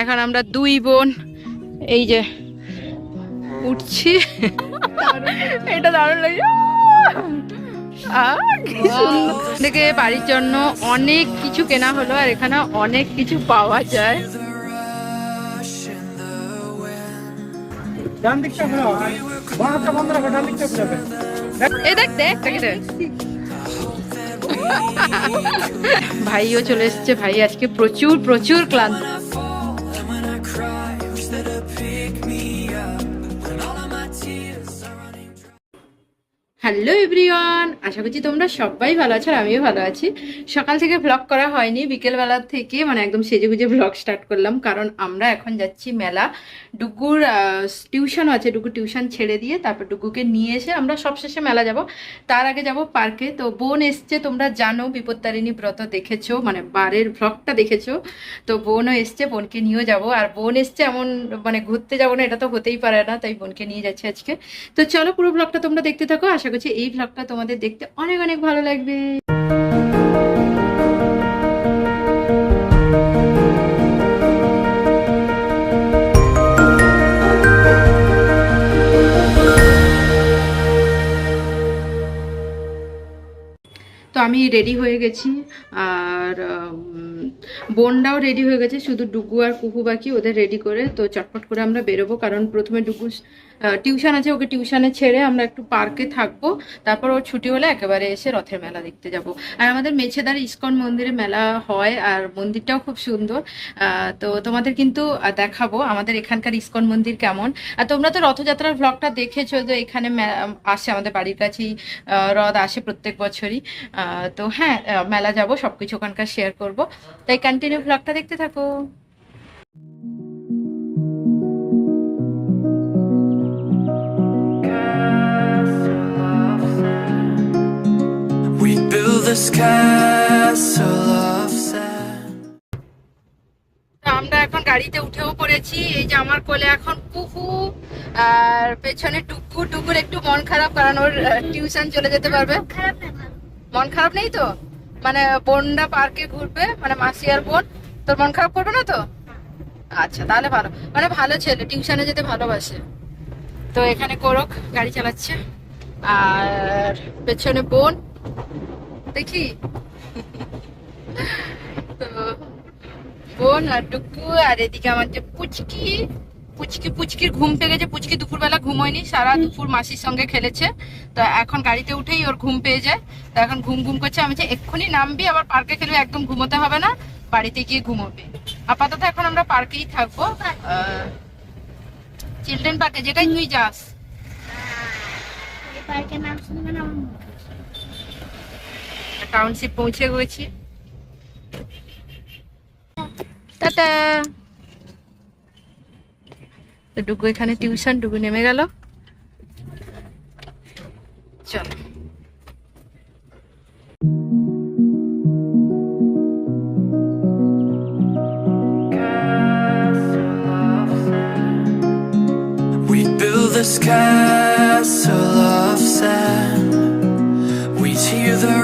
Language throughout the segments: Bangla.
এখন আমরা দুই বোন এই যে উঠছি। এটা দারুণ লাগে। দেখে বাড়ির জন্য অনেক কিছু কেনা হলো আর এখানে অনেক কিছু পাওয়া যায়। দেখ দেখ ভাইও চলে এসেছে ভাই আজকে প্রচুর প্রচুর ক্লান্ত। হ্যালো এভরিওয়ান, আশা করছি তোমরা সবাই ভালো আছো আর আমিও ভালো আছি। সকাল থেকে ব্লগ করা হয়নি, বিকেলবেলা থেকে মানে একদম সেজে গুজে ব্লগ স্টার্ট করলাম, কারণ আমরা এখন যাচ্ছি মেলা। ডুগুর টিউশন আছে ডুগু টিউশন ছেড়ে দিয়ে তারপর ডুগুকে নিয়ে এসে আমরা সবশেষে মেলা যাব। তার আগে যাব পার্কে তো বোন এসছে, তোমরা জানো, বিপত্তারিণী ব্রত দেখেছ মানে বারের ব্লগটা দেখেছ। তো বোনও এসছে, বোনকে নিয়েও যাব। আর বোন এসছে এমন মানে ঘুরতে যাব না, এটা তো হতেই পারে না, তাই বোনকে নিয়ে যাচ্ছে আজকে। তো চলো পুরো ব্লগটা তোমরা দেখতে থাকো, আশা করছি এই ব্লগটা তোমাদের দেখতে অনেক অনেক ভালো লাগবে। তো আমি রেডি হয়ে গেছি, আর বোনরাও রেডি হয়ে গেছে, শুধু ডুগু আর কুকু বাকি, ওদের রেডি করে তো চটপট করে আমরা বেরোবো, কারণ প্রথমে ডুগু টিউশন আছে, ওকে টিউশনে ছেড়ে আমরা একটু পার্কে থাকব। তারপর ওর ছুটি হলে একেবারে এসে রথের মেলা দেখতে যাব। আর আমাদের মেছেদার ইস্কন মন্দিরে মেলা হয়, আর মন্দিরটাও খুব সুন্দর। তো তোমাদের কিন্তু দেখাবো আমাদের এখানকার ইস্কন মন্দির কেমন। আর তোমরা তো রথযাত্রার ব্লগটা দেখেছ যে এখানে আসে আমাদের বাড়ির কাছেই রথ আসে প্রত্যেক বছরই। তো হ্যাঁ মেলা যাব, সবকিছু ওখানকার শেয়ার করব। তাই কন্টিনিউ ব্লগটা দেখতে থাকো। This castle of sand. আমরা এখন গাড়িতে উঠেও পড়েছি। এই যে আমার কোলে এখন কুকু আর পেছনে টুকু টুকুর একটু মন খারাপ কারণ ওর টিউশন চলে যেতে পারবে। মন খারাপ নেই তো? মানে বোনরা পার্কে ঘুরবে মানে মাসি আর বোন। তোর মন খারাপ করবে না তো? আচ্ছা তাহলে ভালো। মানে ভালো ছেলে টিউশনে যেতে ভালোবাসে। তো এখানে কোরক গাড়ি চালাচ্ছে। আর পেছনে বোন। দেখি। তো বোন আর টুকু আর এদিকে আমার যে পুচকি পুচকি পুচকির ঘুম পেয়ে গেছে। পুচকি দুপুরবেলা ঘুমোয়নি সারা দুপুর মাসির সঙ্গে খেলেছে। তো এখন গাড়িতে উঠেই ওর ঘুম পেয়ে যায়। তো এখন ঘুম ঘুম করছে। আমি যে এক্ষুনি নামবি আবার পার্কে খেলবে একদম ঘুমোতে হবে না। বাড়িতে গিয়ে ঘুমোবে। আপাতত এখন আমরা পার্কেই থাকব। চিলড্রেন পার্কে যেটাই তুই যাস। পার্কের নাম শুনবে না টাউনশিপ পৌঁছে গেছি। তো ডুগু এখানে টিউশন ডুগু নেমে গেল। চলো। This castle of sand. We hear the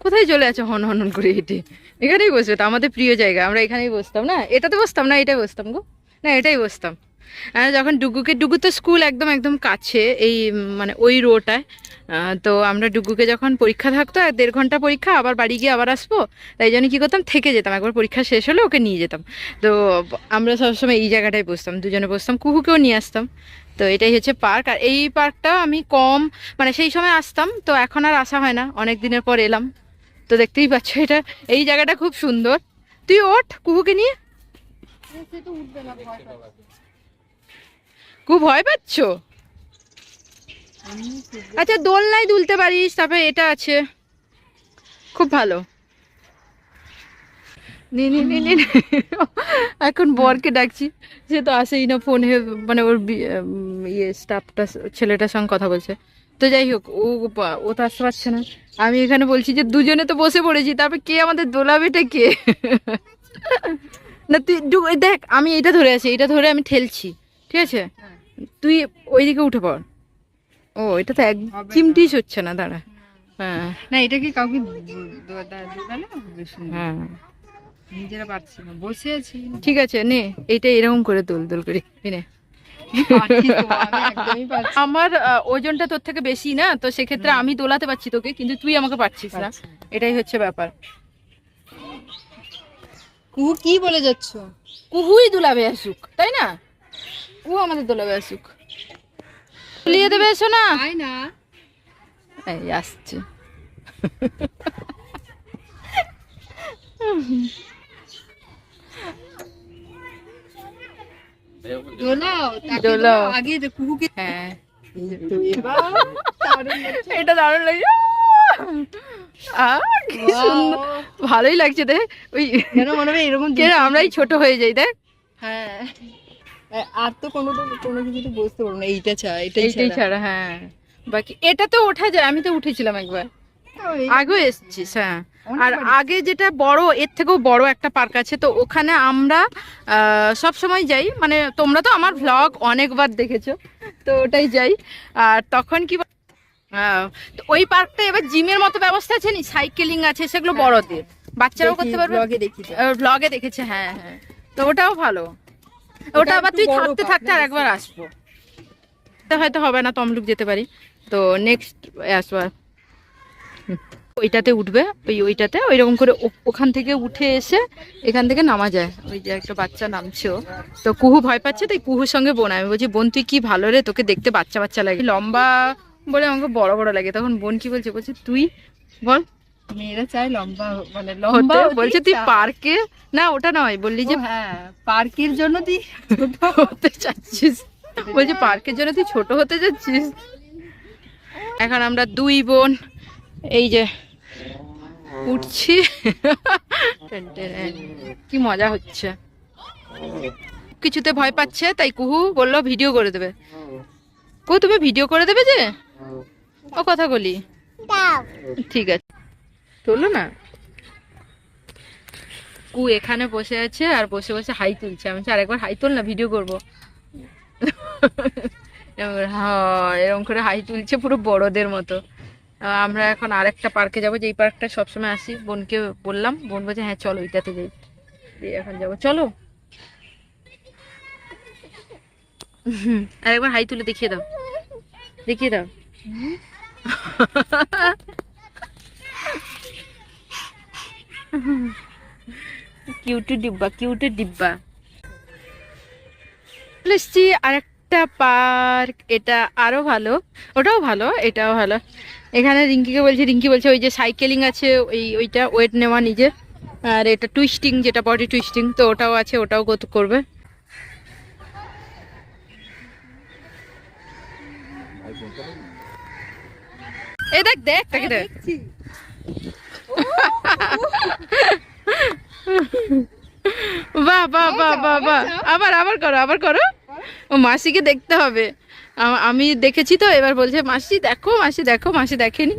কোথায় চলে আছে? হন হন করে হেঁটে। এখানেই বসবে তো, আমাদের প্রিয় জায়গা। আমরা এখানেই বসতাম, না? এটাতে বসতাম, না? এটাই বসতাম গো। না, এটাই বসতাম। যখন ডুগুকে, ডুগু তো স্কুল একদম একদম কাছে, এই মানে ওই রোটায় তো আমরা ডুগুকে যখন পরীক্ষা থাকতো, এক দেড় ঘণ্টা পরীক্ষা, আবার বাড়ি গিয়ে আবার আসব। তাই জন্য কী করতাম? থেকে যেতাম। একবার পরীক্ষা শেষ হলে ওকে নিয়ে যেতাম। তো আমরা সবসময় এই জায়গাটায় বসতাম, দুজনে বসতাম কুকুকেও নিয়ে আসতাম। তো এটাই হচ্ছে পার্ক। আর এই পার্কটা আমি কম মানে সেই সময় আসতাম, তো এখন আর আসা হয় না। অনেক দিনের পর এলাম। তো দেখতেই পাচ্ছ এটা, এই জায়গাটা খুব সুন্দর। তুই ওঠ কুকুকে নিয়ে। খুব ভয় পাচ্ছ? আচ্ছা দোলনায় দুলতে পারিস, তারপরে এটা আছে। খুব ভালো। এখন বরকে ডাকছি। সে তো আসেই না ফোনে মানে ওর ইয়ে স্টাফটা, ছেলেটার সঙ্গে কথা বলছে। তো যাই হোক, ও ও তো আসতে পারছে না। আমি এখানে বলছি যে, দুজনে তো বসে পড়েছি, তারপর কে আমাদের দোলাবেটা কে? না, তুই দেখ, আমি এটা ধরে আছি, এটা ধরে আমি ঠেলছি। ঠিক আছে? তুই ওইদিকে উঠে পড় ও এটা তো এক চিমটিস হচ্ছে না দাঁড়া হ্যাঁ না এটা কি কাউকে। হ্যাঁ নিজেরা পারছি না বসে আছি ঠিক আছে নে এইটা এরকম করে দোল দোল করে নে। আমি আমার ওজনটা তোর থেকে বেশি না তো সেক্ষেত্রে আমি দোলাতে পারছি তোকে কিন্তু তুই আমাকে পারছিস না না। এটাই হচ্ছে ব্যাপার কুহু কি বলে যাচ্ছ কুহুই দুলাবে আসুক তাই না কুহু আমাদের দোলাবে আসুক। লিয়ে দেবে এসো না। এই আসছে। হ্যাঁ। এটা দারুণ সুন্দর। ভালোই লাগছে দেখ। ওই মনে হয় এরকম আমরাই ছোট হয়ে যাই দেখ। হ্যাঁ। আর তো কোনো কোনো কিছুতে বসতে পারব না এইটা ছাড়া এইটাই ছাড়া। হ্যাঁ। বাকি এটা তো ওঠা যায় আমি তো উঠেছিলাম একবার। আগেও এসেছিস হ্যাঁ। আর আগে যেটা বড় এর থেকেও বড় একটা পার্ক আছে তো ওখানে আমরা সব সময় যাই। মানে তোমরা তো আমার ভ্লগ অনেকবার দেখেছ তো ওটাই যাই। আর তখন কি তো ওই পার্কটা এবার জিমের মতো ব্যবস্থা আছে নি? সাইকেলিং আছে সেগুলো বড়দের। বাচ্চারাও করতে পারবে? তো। ব্লগে দেখেছে হ্যাঁ হ্যাঁ। তো ওটাও ভালো। ওটা আবার তুই থাকতে থাকতে আর একবার আসব। হয়তো হবে না তমলুক যেতে পারি। তো নেক্সট আসবার ওইটাতে উঠবে ওই ওইটাতে ওই রকম করে ওখান থেকে উঠে এসে এখান থেকে নামা যায়। ওই যে একটা বাচ্চা নামছে তো কুহু ভয় পাচ্ছে তাই কুহুর সঙ্গে বোন আমি বলছি বোন তুই কি ভালো রে? তোকে দেখতে বাচ্চা বাচ্চা লাগে। লম্বা বলে আমাকে বড় বড় লাগে। তখন বোন কি বলছে? বলছে তুই বল। মেয়েরা চায় লম্বা মানে লম্বা বলছে তুই পার্কে না ওটা নয় বললি যে হ্যাঁ পার্কের জন্য তুই হতে চাচ্ছিস। বলছি পার্কের জন্য তুই ছোট হতে যাচ্ছিস এখন আমরা দুই বোন এই যে উঠছি। কি মজা হচ্ছে। কিছুতে ভয় পাচ্ছে তাই কুহু বলল ভিডিও করে দেবে। কুহু তুমি ভিডিও করে দেবে যে? ও কথা বলি। ঠিক আছে। তোলো না? কু এখানে বসে আছে আর বসে বসে হাই তুলছে। আমি আরেকবার হাই তোল না ভিডিও করব। হ্যাঁ এরকম করে হাই তুলছে পুরো বড়দের মতো। আমরা এখন আরেকটা পার্কে যাব যেই পার্কটা সবসময় আসি। বোনকে বললাম বোন বলছে হ্যাঁ চলো ওইটাতে যাই। এখন যাব। চলো। আরেকবার হাই তুলে দেখিয়ে দাও। দেখিয়ে দাও। কিউটু ডিব্বা কিউটু ডিব্বা। এসছি আরেকটা পার্ক এটা আরও ভালো। ওটাও ভালো এটাও ভালো। এখানে রিঙ্কিকে বলছে রিঙ্কি বলছে ওই যে সাইকেলিং আছে ওই ওইটা ওয়েট নেওয়া নিজে। আর এটা টুইস্টিং যেটা বডি টুইস্টিং তো ওটাও আছে ওটাও গত করবে। এই দেখ দেখ তাকে দেখ। বাহ বাহ বাহ বাহ বাহ। আবার আবার করো আবার করো। ও মাসিকে দেখতে হবে। আমি দেখেছি তো, এবার বলছে, মাসি, দেখো মাসি দেখো, মাসি দেখেনি।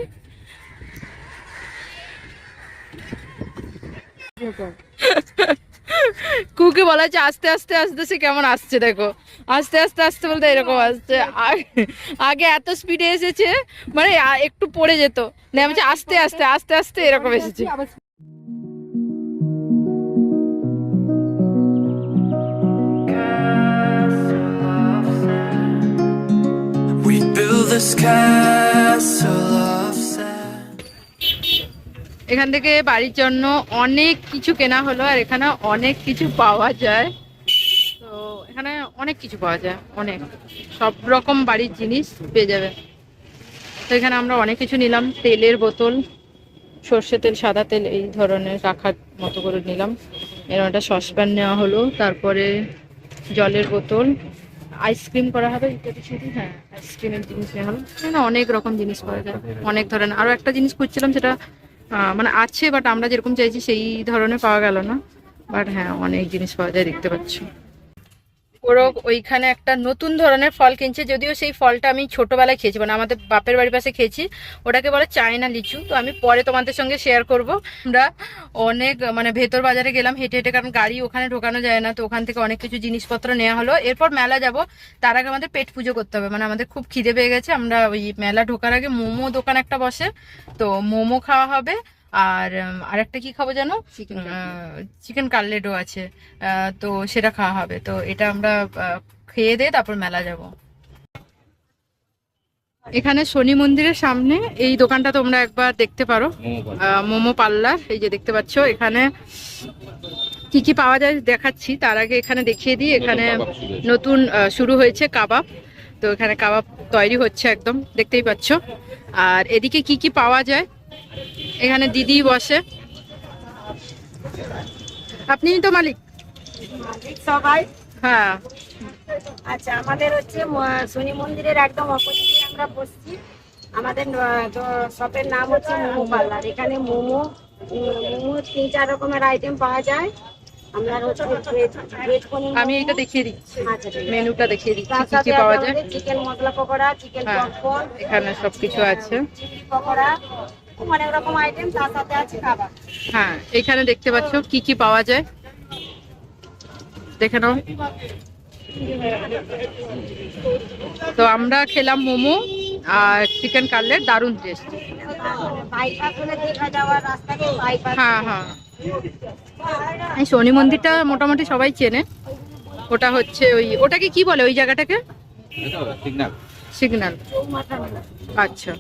কুকে বলা হচ্ছে আস্তে আস্তে আস্তে, সে কেমন আসছে দেখো। আস্তে আস্তে আস্তে বলতে এরকম আসছে। আগে- এত স্পিডে এসেছে মানে একটু পড়ে যেত। না আমি আস্তে আস্তে আস্তে আস্তে এরকম এসেছে। We build this castle. এখান থেকে বাড়ির জন্য অনেক কিছু কেনা হলো আর এখানে অনেক কিছু পাওয়া যায়। তো এখানে অনেক কিছু পাওয়া যায়, অনেক। সব রকম বাড়ির জিনিস পেয়ে যাবে। তো এখানে আমরা অনেক কিছু নিলাম, তেলের বোতল, সর্ষে তেল, সাদা তেল, এই ধরনের রাখার মতো করে নিলাম। এরকম একটা সসপ্যান নেওয়া হলো, তারপরে জলের বোতল, আইসক্রিম করা হবে হ্যাঁ আইসক্রিমের জিনিস নেওয়া হলো। অনেক রকম জিনিস পাওয়া যায়। অনেক ধরনের আরও একটা জিনিস খুঁজছিলাম, সেটা মানে আছে বাট আমরা যেরকম চাইছি সেই ধরনের পাওয়া গেল না। বাট হ্যাঁ অনেক জিনিস পাওয়া যায়, দেখতে পাচ্ছ। ওরও ওইখানে একটা নতুন ধরনের ফল কিনছে, যদিও সেই ফলটা আমি ছোটবেলায় খেয়েছি মানে আমাদের বাপের বাড়ির পাশে খেয়েছি, ওটাকে বলে চায়না লিচু। তো আমি পরে তোমাদের সঙ্গে শেয়ার করব। আমরা অনেক মানে ভেতর বাজারে গেলাম হেঁটে হেঁটে, কারণ গাড়ি ওখানে ঢোকানো যায় না, তো ওখান থেকে অনেক কিছু জিনিসপত্র নেওয়া হলো। এরপর মেলা যাব, তার আগে আমাদের পেট পুজো করতে হবে মানে আমাদের খুব খিদে পেয়ে গেছে, আমরা ওই মেলা ঢোকার আগে মোমো দোকান একটা বসে, তো মোমো খাওয়া হবে। আর আরেকটা কি খাব জানো? চিকেন চিকেন কাটলেটও আছে। আহ, তো সেটা খাওয়া হবে। তো এটা আমরা আহ, খেয়ে দিয়ে তারপর মেলা যাব। এখানে শনি মন্দিরের সামনে এই দোকানটা তোমরা একবার দেখতে পারো। আহ, মোমো পার্লার এই যে দেখতে পাচ্ছ। এখানে কি কি পাওয়া যায় দেখাচ্ছি। তার আগে এখানে দেখিয়ে দিই। এখানে নতুন শুরু হয়েছে কাবাব। তো এখানে কাবাব তৈরি হচ্ছে একদম দেখতেই পাচ্ছ। আর এদিকে কি কি পাওয়া যায়? এখানে দিদি বসে। আপনিই তো মালিক। সবাই? হ্যাঁ। আচ্ছা আমাদের হচ্ছে শনি মন্দিরের একদম অপোজিটে আমরা বসছি। আমাদের শপের নাম হচ্ছে মোমো পার্লার। এখানে মোমো মোমো তিন চার রকমের আইটেম পাওয়া যায়। আমি এটা দেখিয়ে দিচ্ছি। আচ্ছা। মেনুটা দেখিয়ে দিচ্ছি কি কি পাওয়া যায়। চিকেন মশলা পকোড়া চিকেন হ্যাঁ। পপকর্ন এখানে সবকিছু আছে। পকোড়া। অনেক রকম আইটেম তার সাথে আছে কাবাব হ্যাঁ এখানে দেখতে পাচ্ছ কি কি পাওয়া যায়। দেখে নাও। তো আমরা খেলাম মোমো আর চিকেন কাটলেট দারুণ টেস্ট হ্যাঁ হ্যাঁ। এই শনি মন্দিরটা মোটামুটি সবাই চেনে। ওটা হচ্ছে ওই ওটাকে কি বলে ওই জায়গাটাকে? সিগন্যাল। আচ্ছা।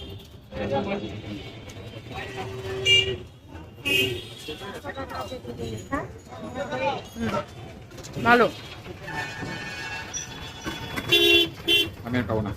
ভালো। আমি পাবো না।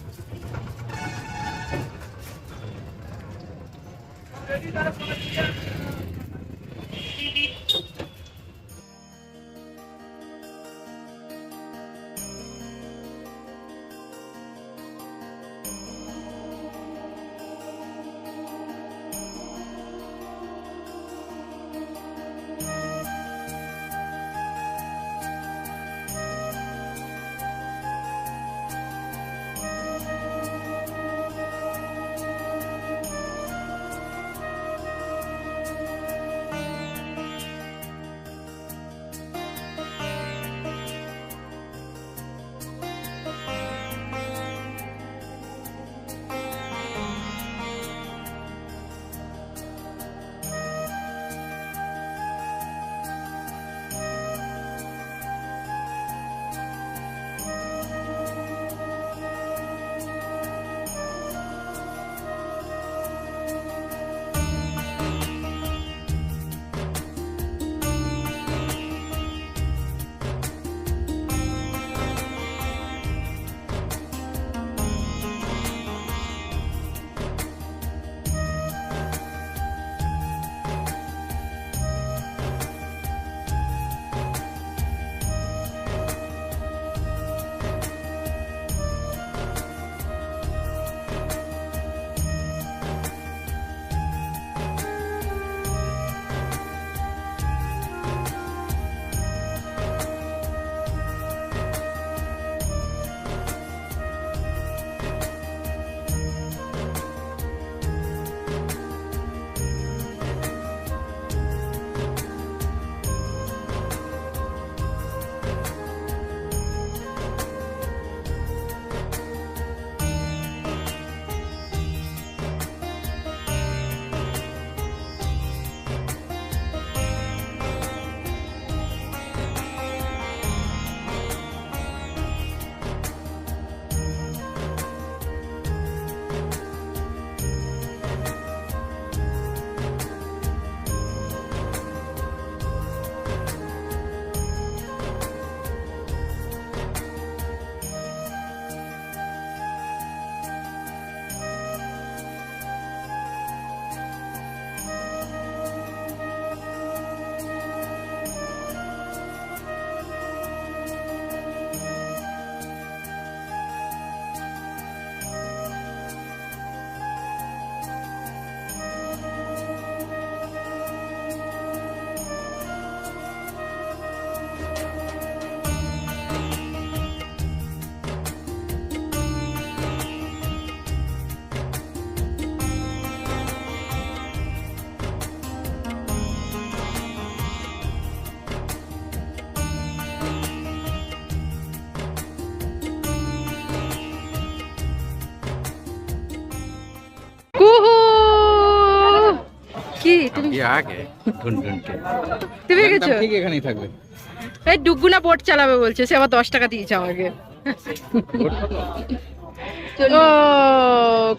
এই বোট চালাবে বলছে সে আবার দশ টাকা দিয়েছে আমাকে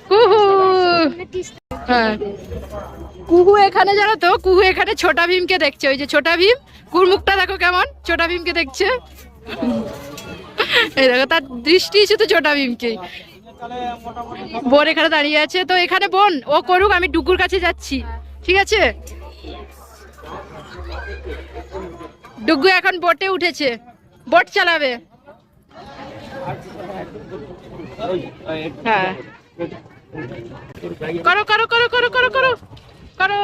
কুহু। হ্যাঁ। কুহু এখানে জানো তো? কুহু এখানে ছোটা ভীমকে দেখছে। ওই যে ছোটা ভীম কুরমুখটা দেখো কেমন? ছোটা ভীমকে দেখছে? এই দেখো তার দৃষ্টি শুধু ছোটা ভীমকেই বোন এখানে দাঁড়িয়ে আছে। তো এখানে বোন ও করুক আমি ডুকুর কাছে যাচ্ছি। ঠিক আছে? ডুগু এখন বোটে উঠেছে। বোট চালাবে। হ্যাঁ। করো করো করো করো করো করো করো।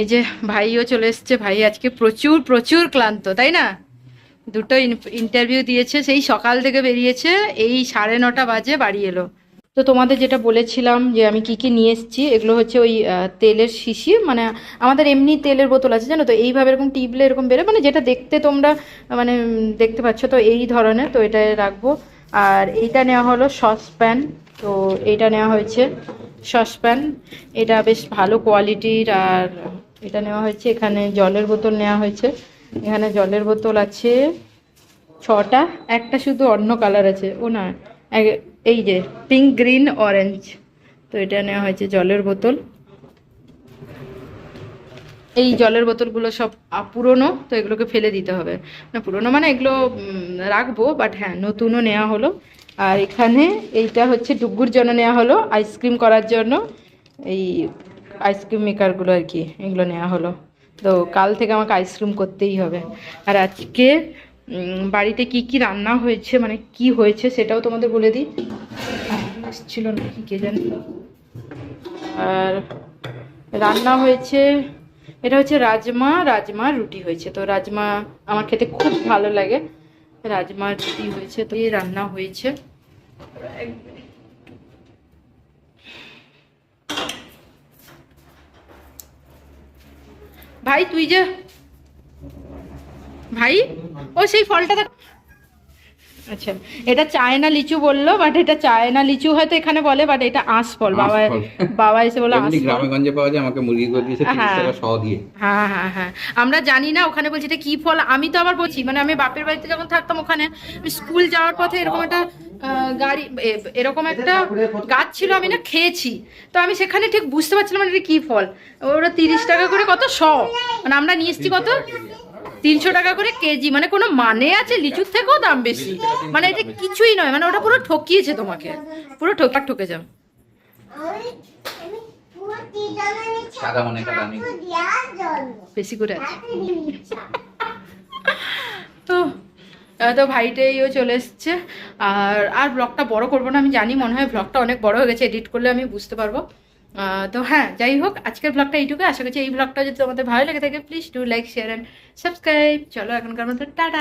এই যে ভাইও চলে এসছে। ভাই আজকে প্রচুর প্রচুর ক্লান্ত, তাই না? দুটো ইন্টারভিউ দিয়েছে, সেই সকাল থেকে বেরিয়েছে, এই সাড়ে নটা বাজে বাড়ি এলো। তো তোমাদের যেটা বলেছিলাম যে আমি কি কি নিয়ে এসেছি, এগুলো হচ্ছে ওই তেলের শিশি মানে আমাদের এমনি তেলের বোতল আছে, জানো তো? এইভাবে এরকম টিপলে এরকম বেরোয় মানে যেটা দেখতে তোমরা মানে দেখতে পাচ্ছ, তো এই ধরনের, তো এটা রাখব। আর এইটা নেওয়া হলো সসপ্যান, তো এইটা নেওয়া হয়েছে সসপ্যান। এটা বেশ ভালো কোয়ালিটির, আর এটা নেওয়া হয়েছে, এখানে জলের বোতল নেওয়া হয়েছে। এখানে জলের বোতল আছে। ছটা, একটা শুধু অন্য কালার আছে। ও না এই যে পিঙ্ক গ্রিন অরেঞ্জ তো এটা নেওয়া হয়েছে জলের বোতল। এই জলের বোতলগুলো সব পুরনো, তো এগুলোকে ফেলে দিতে হবে। না, পুরনো মানে এগুলো রাখব বাট হ্যাঁ নতুনও নেওয়া হলো। আর এখানে এইটা হচ্ছে ডুগুর জন্য নেওয়া হলো আইসক্রিম করার জন্য। এই আইসক্রিম মেকারগুলো আর কি, এগুলো নেওয়া হলো। তো কাল থেকে আমাকে আইসক্রিম করতেই হবে। আর আজকে বাড়িতে কি কি রান্না হয়েছে মানে কি হয়েছে সেটাও তোমাদের বলে দিই। ছিল না কি কে জানি। আর রান্না হয়েছে, এটা হচ্ছে রাজমা রাজমা রুটি হয়েছে। তো রাজমা আমার খেতে খুব ভালো লাগে। রাজমা রুটি হয়েছে, তো এই রান্না হয়েছে। ভাই তুই যে ভাই? ও সেই ফলটা দেখ আচ্ছা এটা চায়না লিচু বলল বাট এটা চায়না লিচু হয়তো এখানে বলে বাট এটা আঁশ ফল বাবা বাবা এসে বলে আঁশ ফল গ্রামে গঞ্জে পাওয়া যায় আমাকে মুরগি করে দিয়েছে হ্যাঁ। টাকা শ দিয়ে। হ্যাঁ হ্যাঁ হ্যাঁ। আমরা জানি না ওখানে বলছি এটা কি ফল আমি তো আবার বলছি মানে আমি বাপের বাড়িতে যখন থাকতাম ওখানে আমি স্কুল যাওয়ার পথে এরকম একটা গাড়ি এরকম একটা গাছ ছিল আমি না খেয়েছি। তো আমি সেখানে ঠিক বুঝতে পারছিলাম না এটা কি ফল। ওরা তিরিশ টাকা করে কত? শ। মানে আমরা নিয়ে এসছি কত? তিনশো টাকা করে কেজি মানে কোনো মানে আছে? লিচুর থেকেও দাম বেশি। মানে এটা কিছুই নয় মানে ওটা পুরো ঠকিয়েছে তোমাকে। পুরো ঠকার ঠকে যাও মনে বেশি করে আছে। তো তো ভাইটাইও চলে এসছে। আর আর ব্লগটা বড় করব না আমি জানি মনে হয় ব্লগটা অনেক বড় হয়ে গেছে এডিট করলে আমি বুঝতে পারব। তো হ্যাঁ যাই হোক, আজকের ব্লগটা এইটুকু আশা করছি এই ব্লগটা যদি তোমাদের ভালো লেগে থাকে please do like share and subscribe চলো এখনকার মতো টাটা!